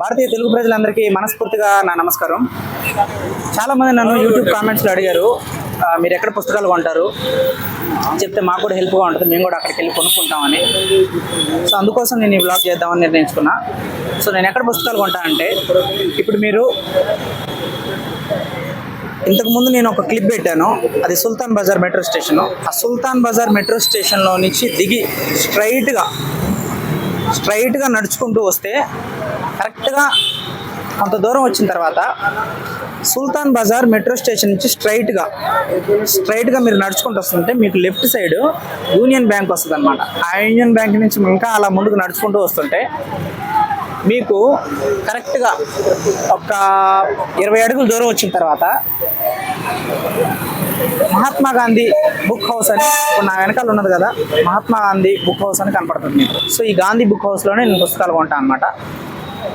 భారతీయ తెలుగు ప్రజలందరికీ మనస్ఫూర్తిగా నా నమస్కారం. చాలామంది నన్ను యూట్యూబ్ కామెంట్స్లో అడిగారు మీరు ఎక్కడ పుస్తకాలు కొంటారు? చెప్తే మాకు కూడా హెల్ప్గా ఉంటుంది మేము కూడా అక్కడికి వెళ్ళి కొనుక్కుంటామని. సో అందుకోసం నేను ఈ బ్లాగ్ చేద్దామని నిర్ణయించుకున్నా. సో నేను ఎక్కడ పుస్తకాలు కొంటా అంటే ఇప్పుడు మీరు ఇంతకుముందు నేను ఒక క్లిప్ పెట్టాను అది సుల్తాన్ బజార్ మెట్రో స్టేషన్. ఆ సుల్తాన్ బజార్ మెట్రో స్టేషన్లో నుంచి దిగి స్ట్రైట్గా స్ట్రైట్గా నడుచుకుంటూ వస్తే కరెక్ట్గా కొంత దూరం వచ్చిన తర్వాత సుల్తాన్ బజార్ మెట్రో స్టేషన్ నుంచి స్ట్రైట్గా స్ట్రైట్గా మీరు నడుచుకుంటూ వస్తుంటే మీకు లెఫ్ట్ సైడ్ యూనియన్ బ్యాంక్ వస్తుంది అనమాట ఆ యూనియన్ బ్యాంక్ నుంచి ఇంకా అలా ముందుకు నడుచుకుంటూ వస్తుంటే మీకు కరెక్ట్గా ఒక ఇరవై అడుగులు దూరం వచ్చిన తర్వాత మహాత్మా గాంధీ బుక్ హౌస్ అని నా వెనకాల ఉన్నది కదా మహాత్మా గాంధీ బుక్ హౌస్ అని కనపడుతుంది మీకు. సో ఈ గాంధీ బుక్ హౌస్లోనే నేను పుస్తకాలు కొంటాను అనమాట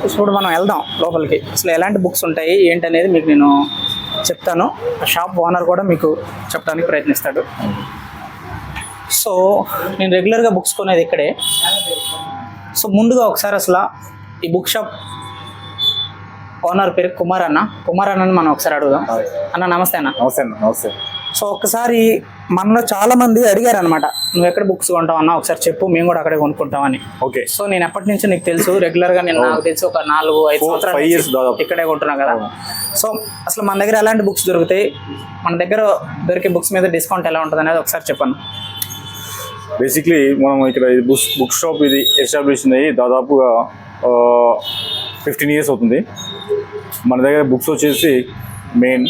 ఇప్పుడు మనం వెళ్దాం లోపలికి. అసలు ఎలాంటి బుక్స్ ఉంటాయి ఏంటనేది మీకు నేను చెప్తాను. షాప్ ఓనర్ కూడా మీకు చెప్పడానికి ప్రయత్నిస్తాడు. సో నేను రెగ్యులర్గా బుక్స్ కొనేది ఇక్కడే. సో ముందుగా ఒకసారి అసలు ఈ బుక్ షాప్ ఓనర్ పేరు కుమార్ అన్న. కుమార్ అన్నని మనం ఒకసారి అడుగుదాం. అన్న నమస్తే అన్న. నమస్తే అన్న నమస్తే. సో ఒక్కసారి మనలో చాలా మంది అడిగారు అనమాట నువ్వు ఎక్కడ బుక్స్ కొంటావు అన్న ఒకసారి చెప్పు మేము కూడా అక్కడే కొనుక్కుంటామని. ఓకే. సో నేను ఎప్పటి నుంచి నీకు తెలుసు? రెగ్యులర్గా నేను నాకు తెలిసి ఒక నాలుగు ఐదు సంవత్సరాల. ఇక్కడే కొంటున్నా కదా. సో అసలు మన దగ్గర ఎలాంటి బుక్స్ దొరుకుతాయి? మన దగ్గర దొరికే బుక్స్ మీద డిస్కౌంట్ ఎలా ఉంటుంది అనేది ఒకసారి చెప్పండి. బేసిక్లీ మనం ఇక్కడ ఇది బుక్ బుక్ షాప్ ఇది ఎస్టాబ్లిష్ అయ్యి దాదాపుగా ఫిఫ్టీన్ ఇయర్స్ అవుతుంది. మన దగ్గర బుక్స్ వచ్చేసి main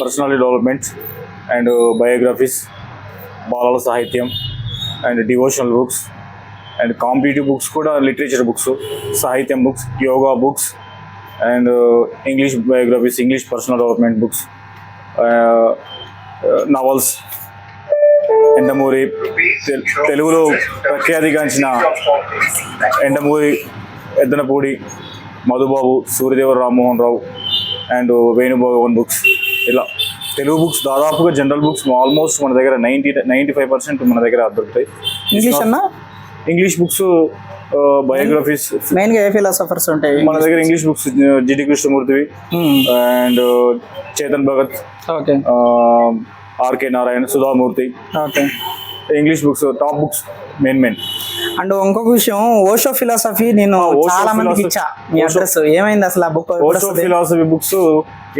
personality development and biographies బాలల సాహిత్యం and devotional books and competitive books కూడా లిటరేచర్ బుక్స్ సాహిత్యం books yoga books and English biographies English personal development books novels Yandamuri తెలుగులో ప్రఖ్యాతిగాంచిన ఎండమూరి ఎద్దనపూడి మధుబాబు సూర్యదేవ రామ్మోహన్ రావు అండ్ వేణుభగవన్ బుక్స్. ఇలా. తెలుగు బుక్స్ దాదాపుగా జనరల్ బుక్స్ ఆల్మోస్ట్ మన దగ్గర నైంటీ నైంటీ ఫైవ్ పర్సెంట్ మన దగ్గర దొరుకుతాయి. ఇంగ్లీష్ అన్న? ఇంగ్లీష్ బుక్స్ బయోగ్రఫీస్ మెయిన్గా ఏ ఫిలాసఫర్స్ ఉంటాయి? మన దగ్గర English books Jiddu కృష్ణమూర్తివి and Chetan Bhagat okay R K Narayan Sudhamurthy okay English books top books main main and ఇంకొక విషయం ఓషో ఫిలాసఫీ నేను చాలా మందికి ఇచ్చా మీ అడ్రస్ ఏమైంది అసలు ఆ బుక్ ఓషో ఫిలాసఫీ బుక్స్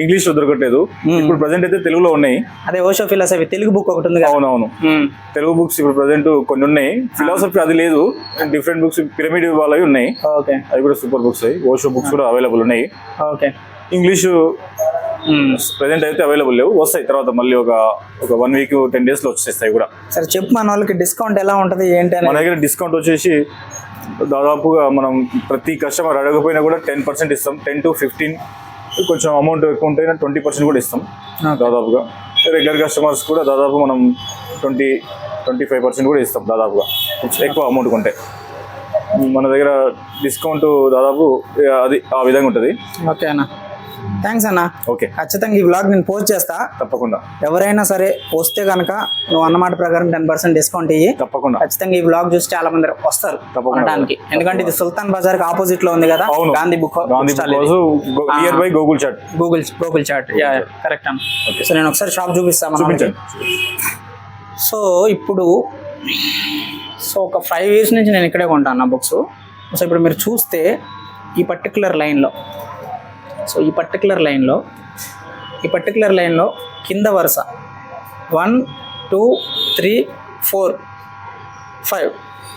ఇంగ్లీష్లో దొరకట్లేదు. ఇప్పుడు ప్రజెంట్ అయితే తెలుగులో ఉన్నాయి. అదే ఓషో ఫిలాసఫీ తెలుగు బుక్ ఒకటి ఉంది అవునవును. మ్మ్. తెలుగు బుక్స్ ఇప్పుడు ప్రజెంట్ కొన్ని ఉన్నాయి. ఫిలాసఫీ అది లేదు. డిఫరెంట్ బుక్స్ పిరమిడ్ వాళ్ళవి ఉన్నాయి. ఓకే అవి కూడా సూపర్ బుక్స్ ఓషో బుక్స్ కూడా అవైలబుల్ ఉన్నాయి. Okay English. ప్రజెంట్ అయితే అవైలబుల్ లేవు. వస్తాయి తర్వాత మళ్ళీ ఒక ఒక వన్ వీక్ టెన్ డేస్లో వచ్చేస్తాయి కూడా. సరే చెప్పు మన వాళ్ళకి డిస్కౌంట్ ఎలా ఉంటది ఏంటి మన దగ్గర డిస్కౌంట్ వచ్చేసి దాదాపుగా మనం ప్రతి కస్టమర్ అడగకపోయినా కూడా టెన్ పర్సెంట్ ఇస్తాం. టెన్ టు ఫిఫ్టీన్ కొంచెం అమౌంట్ ఎక్కువ ఉంటే ట్వంటీ పర్సెంట్ కూడా ఇస్తాం. దాదాపుగా. రెగ్యులర్ కస్టమర్స్ కూడా దాదాపు మనం ట్వంటీ ట్వంటీ ఫైవ్ పర్సెంట్ కూడా ఇస్తాం దాదాపుగా. కొంచెం ఎక్కువ అమౌంట్ కొంటే. మన దగ్గర డిస్కౌంట్ దాదాపు అది ఆ విధంగా ఉంటుంది. ఓకే అన్న. థ్యాంక్స్ అన్న. ఓకే ఖచ్చితంగా ఈ బ్లాగ్ నేను పోస్ట్ చేస్తా. తప్పకుండా. ఎవరైనా సరే వస్తే కనుక నువ్వు అన్నమాట ప్రకారం టెన్ పర్సెంట్ డిస్కౌంట్ ఇయ్యి. తప్పకుండా. ఖచ్చితంగా ఈ బ్లాగ్ చూసి చాలా మంది వస్తారు తప్పకుండా. కొనడానికి ఎందుకంటే ఇది సుల్తాన్ బజార్కి ఆపోజిట్లో ఉంది కదా. Gandhi book near by Google chat Google Google chat yeah correct అన్న. సో నేను ఒకసారి షాప్ చూపిస్తాను సో ఇప్పుడు సో ఒక ఫైవ్ ఇయర్స్ నుంచి నేను ఇక్కడే కొంటాను నా బుక్స్ సో ఇప్పుడు మీరు చూస్తే ఈ పర్టికులర్ లైన్లో సో ఈ పర్టికులర్ లైన్లో ఈ పర్టికులర్ లైన్లో కింద వరుస one two three four five.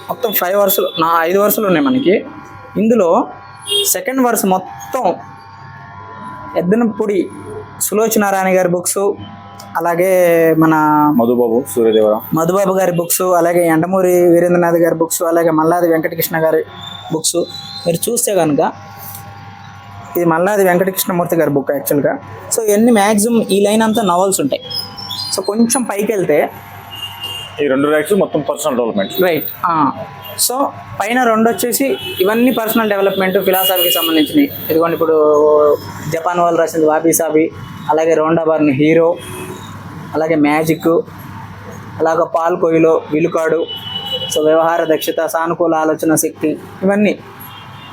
మొత్తం ఫైవ్ వరుసలు నా ఐదు వరుసలు ఉన్నాయి మనకి. ఇందులో సెకండ్ వరుస మొత్తం ఎద్దనపూడి సులోచనారాయణ గారి బుక్స్ అలాగే మన మధుబాబు సూర్యదేవర మధుబాబు గారి బుక్స్ అలాగే ఎండమూరి వీరేంద్రనాథ్ గారి బుక్స్ అలాగే మల్లాది వెంకటకృష్ణ గారి బుక్స్. మీరు చూస్తే కనుక ఇది మల్లాది వెంకటకృష్ణమూర్తి గారి బుక్ యాక్చువల్గా. సో ఇవన్నీ మ్యాక్సిమం ఈ లైన్ అంతా నవల్స్ ఉంటాయి. సో కొంచెం పైకి వెళ్తే ఈ రెండు ర్యాక్స్ మొత్తం పర్సనల్ డెవలప్మెంట్ రైట్. సో పైన రెండు వచ్చేసి ఇవన్నీ పర్సనల్ డెవలప్మెంట్ ఫిలాసఫీకి సంబంధించినవి. ఇదిగోండి ఇప్పుడు జపాన్ వాళ్ళు రాసింది వాబీ సాబి అలాగే రోండా బార్ని హీరో అలాగే మ్యాజిక్ అలాగే పాల్ కొయిలో విలుకాడు సో వ్యవహార దక్షత సానుకూల ఆలోచన శక్తి ఇవన్నీ.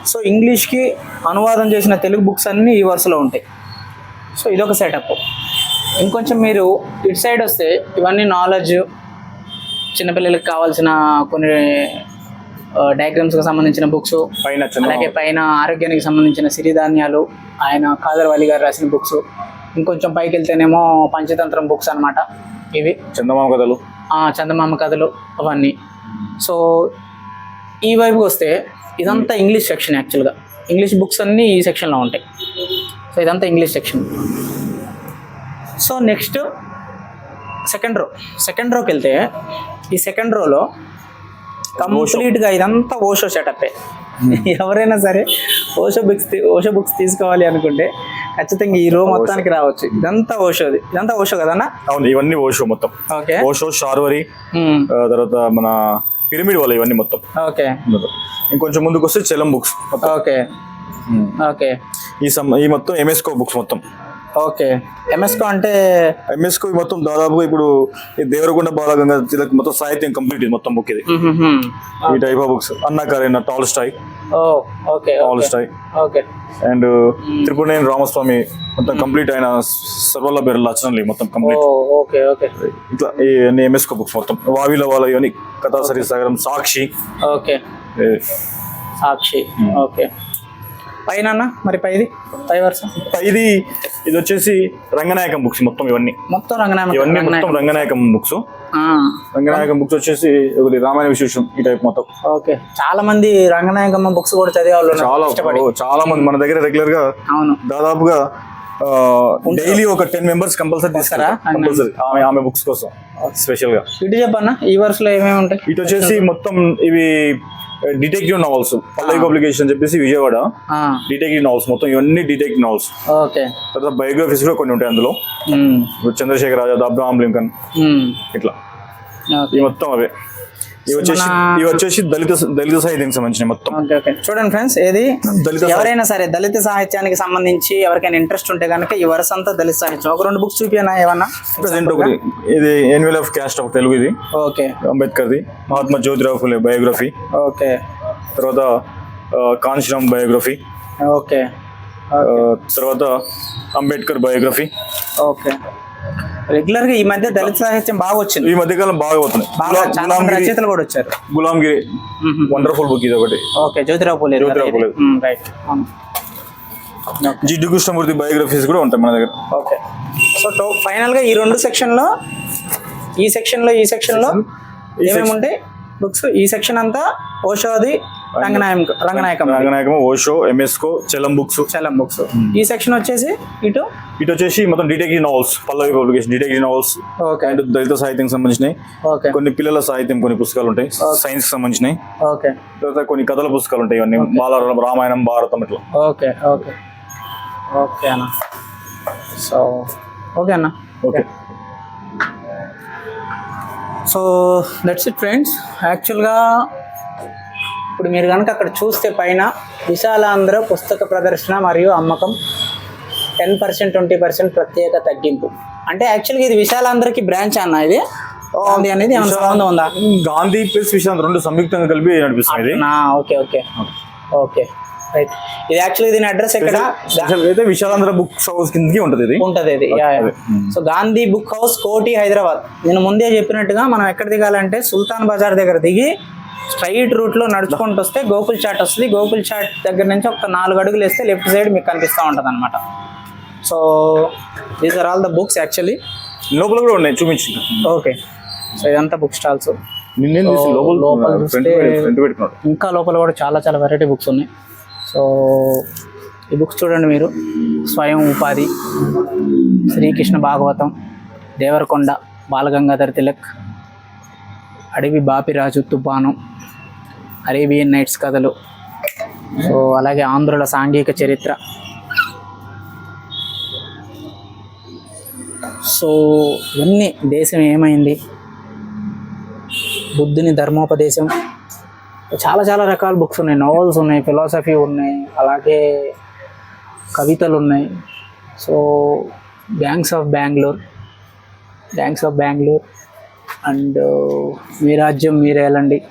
సో ఇంగ్లీష్కి అనువాదం చేసిన తెలుగు బుక్స్ అన్నీ ఈ వరుసలో ఉంటాయి. సో ఇదొక సెటప్ ఇంకొంచెం మీరు ఇటు సైడ్ వస్తే ఇవన్నీ నాలెడ్జ్ చిన్నపిల్లలకి కావాల్సిన కొన్ని డయాగ్రామ్స్కి సంబంధించిన బుక్స్ పైన అలాగే పైన ఆరోగ్యానికి సంబంధించిన సిరిధాన్యాలు ఆయన కాదర్ వలి గారు రాసిన బుక్స్ ఇంకొంచెం పైకి వెళ్తేనేమో పంచతంత్రం బుక్స్ అన్నమాట ఇవి. చందమామ కథలు. చందమామ కథలు అవన్నీ. సో ఈ వైపుకి వస్తే ఇదంతా ఇంగ్లీష్ సెక్షన్ యాక్చువల్గా ఇంగ్లీష్ బుక్స్ అన్నీ ఈ సెక్షన్లో ఉంటాయి. సో ఇదంతా English section so next second row second రోకి వెళ్తే ఈ సెకండ్ రోలో కంప్లీట్గా ఇదంతా ఓషో సెటప్పే ఎవరైనా సరే ఓషో బుక్స్ ఓషో బుక్స్ తీసుకోవాలి అనుకుంటే ఖచ్చితంగా ఈ రో మొత్తానికి రావచ్చు. ఇదంతా ఓషోది ఇదంతా ఓషో కదన్నా? అవును ఇవన్నీ ఓషో మొత్తం. ఓకే ఓషో షార్వరి తర్వాత మన పిరమిడ్ వాళ్ళ ఇవన్నీ మొత్తం. ఓకే. ఇంకొంచెం ముందుకు వస్తే చలం బుక్స్ ఓకే. ఓకే. ఈ సమ్ ఈ మొత్తం ఎంఎస్కో బుక్స్ మొత్తం. ఓకే. ఎంఎస్కో అంటే ఎంఎస్కో మొత్తం దాదాపుగా ఇప్పుడు ఈ దేవరకొండ బాలగంగా తిలక్ మొత్తం సాహిత్యం కంప్లీట్ ఇది మొత్తం బుక్ ఇది. ఈ టైప్ ఆఫ్ బుక్స్ అన్నా Karenina Tolstoy oh okay Tolstoy okay. And Tripuraneni Ramaswamy మొత్తం కంప్లీట్ అయిన సర్వల్ల బెర్ల రచనలు మొత్తం కంప్లీట్ ఓకే ఓకే. ఇట్లా ఈ అన్ని ఎంఎస్కో బుక్స్ మొత్తం. వావిల వాళ్ళ ఇవన్నీ కథాసరి సాగరం సాక్షి. ఓకే. సాక్షి ఓకే. పైన అన్న? మరి పైది? పై వరుస. ఇది ఇది వచ్చేసి రంగనాయకం బుక్స్ మొత్తం ఇవన్నీ. మొత్తం రంగనామ ఇవన్నీ మొత్తం రంగనాయకం. బుక్స్. రంగనాయకం బుక్స్ వచ్చేసి రామాయణ విశేషం ఈ టైప్ మొత్తం. ఓకే. చాలా మంది రంగనాయకమ్మ బుక్స్ కూడా చదివే వాళ్ళు. చాలా చాలా మంది మన దగ్గర రెగ్యులర్గా అవును. దాదాపుగా డైలీ ఒక టెన్ మెంబర్స్ కంపల్సరీ వస్తారా? కంపల్సరీ ఆమె ఆమె బుక్స్ కోసం స్పెషల్గా. ఇటు చెప్పన్న ఈ వరుసలో ఏమేమి ఉంటాయి? ఇటు వచ్చేసి మొత్తం ఇవి డిటెక్టివ్ నావల్స్ పల్లవి పబ్లికేషన్ చెప్పేసి విజయవాడ. డిటెక్టివ్ నావల్స్ మొత్తం ఇవన్నీ డిటెక్టివ్ నావల్స్ ఓకే తర్వాత బయోగ్రఫీస్ కూడా కొన్ని ఉంటాయి అందులో. ఇప్పుడు చంద్రశేఖర్ ఆజాద్ అబ్రహాం లింకన్. మ్మ్. ఇట్లా. ఇవి మొత్తం అవే. ఇవి వచ్చేసి దళిత దళిత సాహిత్యానికి సంబంధించిన మొత్తం. చూడండి ఫ్రెండ్స్ ఏది? దళిత ఎవరైనా సరే దళిత సాహిత్యానికి సంబంధించి ఎవరికైనా ఇంట్రెస్ట్ ఉంటే కనుక ఈ వరుస అంతా దళిత సాహిత్యం. ఒక రెండు బుక్స్ చూపియనా ఏమన్నా? ప్రజెంట్ ఒకటి. ఇది ఎన్వెల్ ఆఫ్ క్యాస్ట్ ఆఫ్ తెలుగు ఇది. ఓకే. అంబేద్కర్ది. మహాత్మా జ్యోతిరావు ఫులే బయోగ్రఫీ. ఓకే. తర్వాత కాన్షిరామ్ బయోగ్రఫీ. ఓకే. తర్వాత అంబేద్కర్ బయోగ్రఫీ. ఓకే. రెగ్యులర్గా ఈ మధ్య దళిత సాహిత్యం బాగా వచ్చింది. ఈ బాగా పోతున్నాయి బాగా గులాం- చాలా రచయితలు కూడా వచ్చారు. గులాంగిరి వండర్ఫుల్ బుక్ ఇది ఒకటి okay Jyotirao Phule Jyotirao Phule. Right. Jiddu Krishnamurti biographies కూడా ఉంటాయి మన దగ్గర. ఓకే. సో టో ఫైనల్గా ఈ రెండు సెక్షన్లో ఈ సెక్షన్లో ఈ సెక్షన్లో ఏమేమి ఉంటాయి? బుక్స్. ఈ సెక్షన్ అంతా ఓషోది రంగనాయకం రంగనాయకం. రంగనాయకం ఓషో ఎంఎస్కో చలం బుక్స్. చలం బుక్స్. ఈ సెక్షన్ వచ్చేసి ఇటు? ఇటు వచ్చేసి మొత్తం detective novels Pallavi publication detective novels okay. And దళిత సాహిత్యం సంబంధించినవి. ఓకే. కొన్ని పిల్లల సాహిత్యం కొన్ని పుస్తకాలు ఉంటాయి. సైన్స్ సంబంధించినవి. ఓకే. తర్వాత కొన్ని కథల పుస్తకాలు ఉంటాయి. ఇవన్నీ బాల రామాయణం భారతం ఇట్లా. Okay okay. ఓకే అన్న. సో ఓకే అన్న. Okay. So that's it friends యాక్చువల్గా ఇప్పుడు మీరు కనుక అక్కడ చూస్తే పైన విశాలాంధ్ర పుస్తక ప్రదర్శన మరియు అమ్మకం టెన్ పర్సెంట్ ట్వంటీ పర్సెంట్ ప్రత్యేక తగ్గింపు. అంటే యాక్చువల్గా ఇది విశాలాంధ్రకి బ్రాంచ్ అన్న ఇది. అనేది సంబంధం ఉందా? గాంధీ ప్లస్ విశ్రాంతి రెండు సంయుక్తంగా కలిపి నడిపిస్తుంది ఓకే ఓకే. ఓకే. రైట్. ఇది యాక్చువల్లీ దీని అడ్రస్ ఎక్కడ? అయితే విశాలాంధ్ర బుక్ హౌస్ కిందకి ఉంటుంది ఇది. ఉంటది ఇది. సో గాంధీ బుక్ హౌస్ కోటి హైదరాబాద్. నేను ముందే చెప్పినట్టుగా మనం ఎక్కడ దిగాలంటే సుల్తాన్ బజార్ దగ్గర దిగి స్ట్రైట్ రూట్లో నడుచుకుంటూ వస్తే గోకుల్ చాట్ వస్తుంది. గోకుల్ చాట్ దగ్గర నుంచి ఒక నాలుగు అడుగులు వేస్తే లెఫ్ట్ సైడ్ మీకు కనిపిస్తూ ఉంటుంది అనమాట so these are all the books actually లోపల కూడా ఉన్నాయి చూపించి ఓకే సో ఇదంతా బుక్ స్టాల్స్ లోపల చూస్తే- ఇంకా లోపల కూడా చాలా చాలా వెరైటీ బుక్స్ ఉన్నాయి. సో ఈ బుక్స్ చూడండి మీరు. స్వయం ఉపాధి శ్రీకృష్ణ భాగవతం దేవరకొండ బాలగంగాధర్ తిలక్ అడవి బాపిరాజు తుఫాను అరేబియన్ నైట్స్ కథలు. సో అలాగే ఆంధ్రుల సాంఘిక చరిత్ర. సో ఇవన్నీ దేశం ఏమైంది? బుద్ధుని ధర్మోపదేశం. చాలా చాలా రకాల బుక్స్ ఉన్నాయి. నోవెల్స్ ఉన్నాయి ఫిలాసఫీ ఉన్నాయి అలాగే కవితలు ఉన్నాయి. So banks of Bengaluru banks of Bengaluru and మీ రాజ్యం మీరే వెళ్ళండి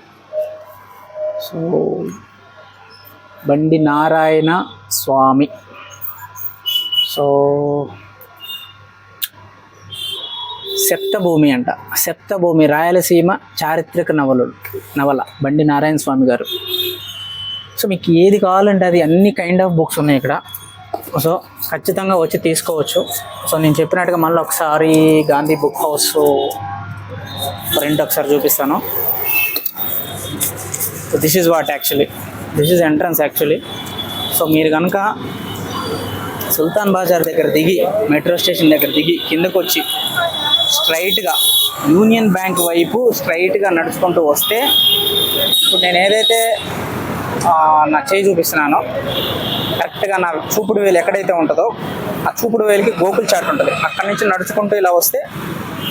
సో బండి నారాయణ స్వామి. సో సప్తభూమి అంట. సప్తభూమి రాయలసీమ చారిత్రక నవలు నవల బండి నారాయణ స్వామి గారు. సో మీకు ఏది కావాలంటే అది అన్ని కైండ్ ఆఫ్ బుక్స్ ఉన్నాయి ఇక్కడ. సో ఖచ్చితంగా వచ్చి తీసుకోవచ్చు. సో నేను చెప్పినట్టుగా మళ్ళీ ఒకసారి గాంధీ బుక్ హౌస్ ఫ్రంట్ ఒకసారి చూపిస్తాను. So this is what actually this is entrance actually so మీరు కనుక సుల్తాన్ బాజార్ దగ్గర దిగి మెట్రో స్టేషన్ దగ్గర దిగి కిందకు వచ్చి స్ట్రైట్గా యూనియన్ బ్యాంక్ వైపు స్ట్రైట్గా నడుచుకుంటూ వస్తే ఇప్పుడు నేను ఏదైతే నా చేయి చూపిస్తున్నానో కరెక్ట్గా నా చూపుడు వేలు ఎక్కడైతే ఉంటుందో ఆ చూపుడు వేలికి గోకుల్ చాట్ ఉంటుంది. అక్కడి నుంచి నడుచుకుంటూ ఇలా వస్తే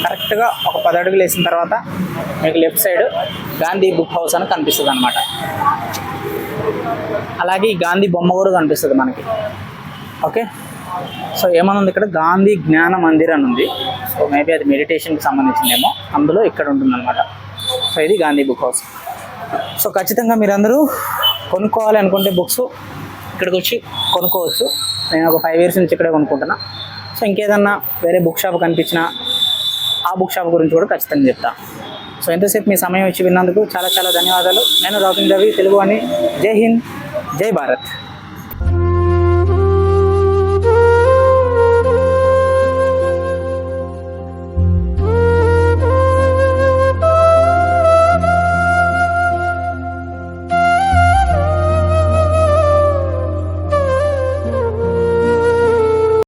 కరెక్ట్గా ఒక పది అడుగులు వేసిన తర్వాత మీకు left side Gandhi book house అని కనిపిస్తుంది అనమాట అలాగే ఈ గాంధీ బొమ్మ కూడా కనిపిస్తుంది మనకి. ఓకే? సో ఏమనుంది ఇక్కడ? గాంధీ జ్ఞాన మందిర్ అని ఉంది. సో మేబీ అది మెడిటేషన్కి సంబంధించిందేమో. అందులో ఇక్కడ ఉంటుందన్నమాట సో ఇది గాంధీ బుక్ హౌస్. సో ఖచ్చితంగా మీరందరూ కొనుక్కోవాలి అనుకుంటే బుక్స్ ఇక్కడికి వచ్చి కొనుక్కోవచ్చు. నేను ఒక ఫైవ్ ఇయర్స్ నుంచి ఇక్కడే కొనుక్కుంటున్నా. సో ఇంకేదన్నా వేరే బుక్ షాప్ కనిపించినా ఆ బుక్ షాప్ గురించి కూడా ఖచ్చితంగా చెప్తా. సో ఎంతసేపు మీ సమయం ఇచ్చి విన్నందుకు చాలా చాలా ధన్యవాదాలు. నేను రాకింగ్ రవి తెలుగు అని జై హింద్ జై భారత్.